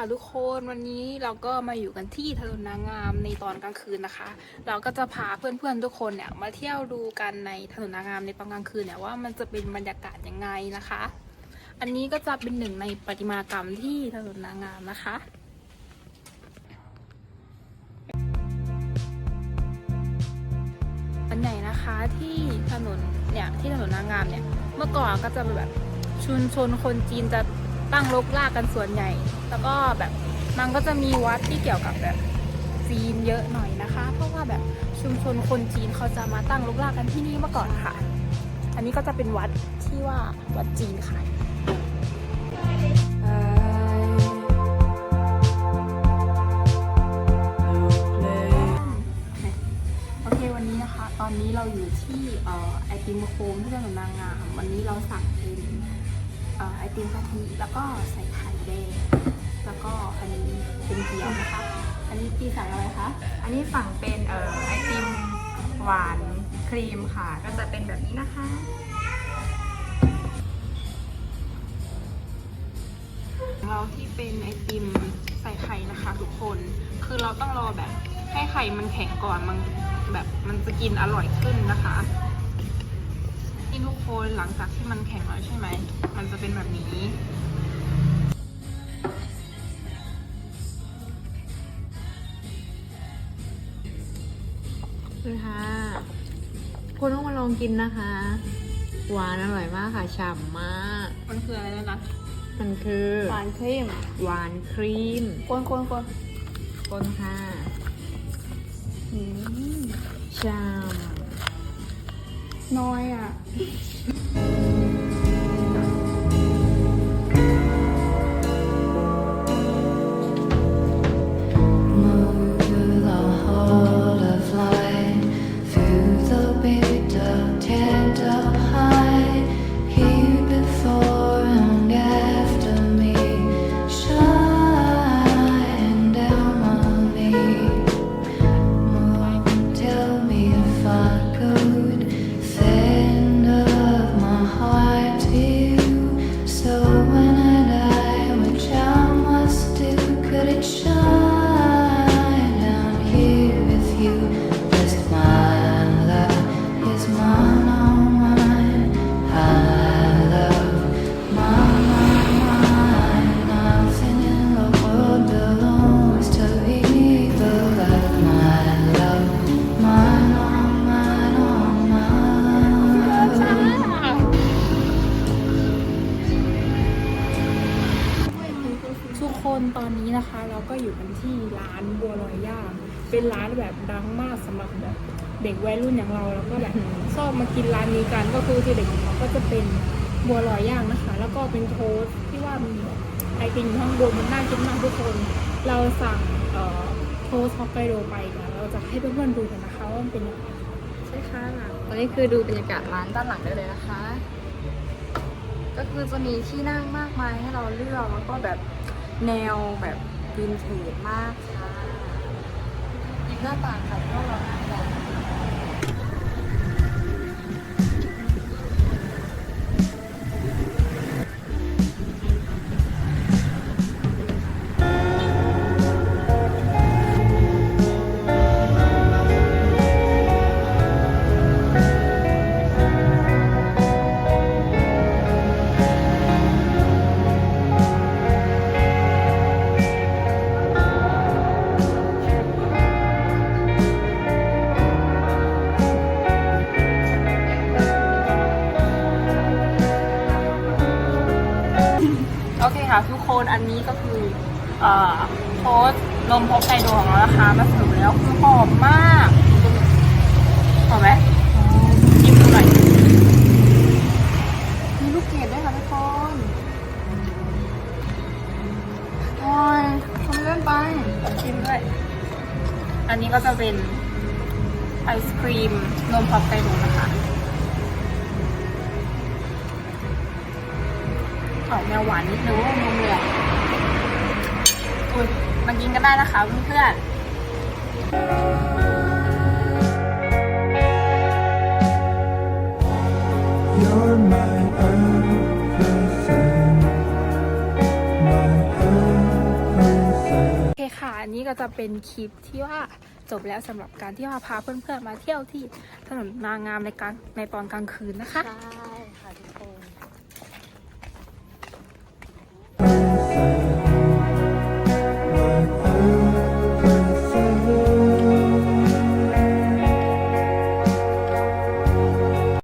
ค่ะทุกคนวันนี้เราก็มาอยู่กันที่ถนนนางงามในตอนกลางคืนนะคะ เราก็จะพาเพื่อนๆทุกคนเนี่ยมาเที่ยวดูกันในถนนนางงามในตอนกลางคืนเนี่ยว่ามันจะเป็นบรรยากาศยังไงนะคะ อันนี้ก็จะเป็นหนึ่งในประติมากรรมที่ถนนนางงามนะคะอันใหญ่นะคะที่ถนนเนี่ยที่ถนนนางงามเนี่ยเมื่อก่อนก็จะเป็นแบบชุมชนคนจีนจะ ตั้งรกรากกันส่วนใหญ่ แล้วก็แบบมันก็จะมีวัดที่เกี่ยวกับแบบจีนเยอะหน่อยนะคะ เพราะว่าแบบชุมชนคนจีนเขาจะมาตั้งรกรากกันที่นี่มื่อก่อนค่ะ อันนี้ก็จะเป็นวัดที่ว่าวัดจีนค่ะโอเควันนี้นะคะตอนนี้เราอยู่ที่เอ่อไอติมโคมที่ถนนนางงาม วันนี้เราสั่งเป็น ไอติมกะทิแล้วก็ใส่ไข่แดงแล้วก็อันนี้เป็นเกี๊ยวนะคะ อันนี้พี่สั่งอะไรคะ อันนี้สั่งเป็นเอ่อไอติมหวานครีมค่ะ ก็จะเป็นแบบนี้นะคะ เราที่เป็นไอติมใส่ไข่นะคะทุกคน คือเราต้องรอแบบให้ไข่มันแข็งก่อนมันแบบมันจะกินอร่อยขึ้นนะคะ นี่ทุกคนหลังจากที่มันแข็งแล้วใช่ไหม มันจะเป็นแบบนี้คือค่ะคุณต้องมาลองกินนะคะ หวานอร่อยมากค่ะฉ่ำมาก มันคืออะไรนะ มันคือหวานครีมหวานครีมคนคนคนคนค่ะอืมฉ่ น้อยอะ คนตอนนี้นะคะ เราก็อยู่กันที่ร้านบัวลอยย่างเป็นร้านแบบดังมากสำหรับแบบเด็กวัยรุ่นอย่างเราแล้วก็แบบชอบมากินร้านนี้กันก็คือที่เด็กของเขาก็จะเป็นบัวลอยย่างนะคะ แล้วก็เป็นโทสที่ว่ามีไอติมอยู่ข้างบนมันน่ากินมากทุกคน เราสั่งโทสฮอกไกโดไปนะเราจะให้เพื่อนๆดูกันนะคะว่ามันเป็นยังไงใช่ค่ะตอนนี้คือดูบรรยากาศร้านด้านหลังได้เลยนะคะ ก็คือจะมีที่นั่งมากมายให้เราเลือกแล้วก็แบบ แนวแบบวินเทจมากค่ะยิงหน้าต่างค่ะพวกเรานั่งกัน โอเคค่ะทุกคนอันนี้ก็คืออโทสต์นมฮอกไกโดของเรานะคะมาถึงแล้วคือหอมมากหอมไหมชิมดูหน่อยมีลูกเกดด้วยค่ะทุกคนโอ้ยทำเล่นไปชิมด้วย อันนี้ก็จะเป็นไอศครีมนมฮอกไกโดนะคะ ออกแนวหวานนิดนึงว่านมเลยอะอุ้ยมากินกันได้นะคะเพื่อนๆ You're my everything, my everything. ก็จะเป็นคลิปที่ว่าจบแล้วสำหรับการที่ว่าพาเพื่อนๆมาเที่ยวที่ถนนนางงามในกลางในตอนกลางคืนนะคะค่ะ